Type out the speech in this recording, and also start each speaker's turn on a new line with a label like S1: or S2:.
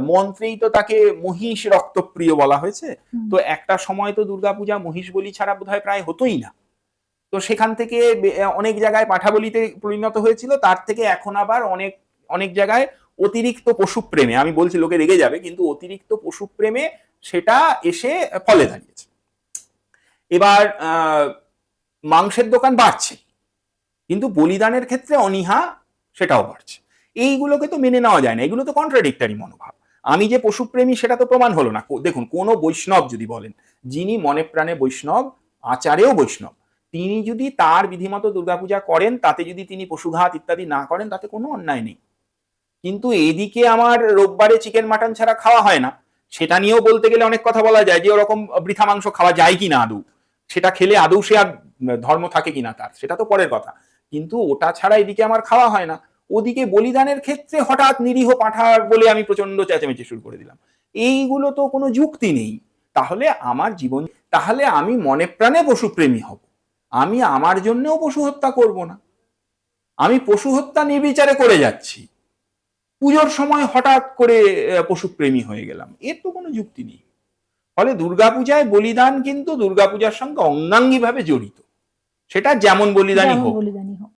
S1: মন্ত্রেই তো তাকে মহিষ রক্তপ্রিয় বলা হয়েছে। তো একটা সময় তো দুর্গাপূজা মহিষ বলি ছাড়া বোধহয় প্রায় হতোই না। তো সেখান থেকে অনেক জায়গায় পাঠাবলিতে পরিণত হয়েছিল তার থেকে এখন আবার অনেক অনেক জায়গায় অতিরিক্ত পশুপ্রেমে আমি বলছি লোকে রেগে যাবে কিন্তু অতিরিক্ত পশুপ্রেমে সেটা এসে ফলে দাঁড়িয়েছে। এবার আহ, মাংসের দোকান বাড়ছে কিন্তু বলিদানের ক্ষেত্রে অনীহা সেটাও বাড়ছে। এইগুলোকে তো মেনে নেওয়া যায় না এগুলো তো কন্ট্রাডিক্টারি মনোভাব। আমি যে পশুপ্রেমী সেটা তো প্রমাণ হলো না। দেখুন, কোনো বৈষ্ণব যদি বলেন, যিনি মনে প্রাণে বৈষ্ণব, আচারেও বৈষ্ণব, তিনি যদি তার বিধিমতো দুর্গাপূজা করেন, তাতে যদি তিনি পশুঘাত ইত্যাদি না করেন, তাতে কোনো অন্যায় নেই। কিন্তু এদিকে আমার রোববারে চিকেন, মাটন ছাড়া খাওয়া হয় না। সেটা নিয়েও বলতে গেলে অনেক কথা বলা যায় যে ওরকম বৃথা মাংস খাওয়া যায় কি না আদৌ? সেটা খেলে আদৌ সে আর ধর্ম থাকে কিনা তার? সেটা তো পরের কথা। কিন্তু ওটা ছাড়া এদিকে আমার খাওয়া হয় না। ওদিকে বলিদানের ক্ষেত্রে হঠাৎ নিরীহ পাঠা বলে আমি প্রচণ্ড চেঁচামেচি শুরু করে দিলাম। এইগুলো তো কোনো যুক্তি নেই। তাহলে আমার জীবন তাহলে আমি মনে প্রাণে পশুপ্রেমী হব। আমি আমার জন্যও পশু হত্যা করব না। আমি পশু হত্যা নির্বিচারে করে যাচ্ছি। পুজোর সময় হঠাৎ করে পশুপ্রেমী হয়ে গেলাম। এর তো কোনো যুক্তি নেই। ফলে দুর্গাপূজায় বলিদান কিন্তু দুর্গাপূজার সঙ্গে অঙ্গাঙ্গিভাবে জড়িত। সেটা যেমন বলিদানই হোক।
S2: বলিদানই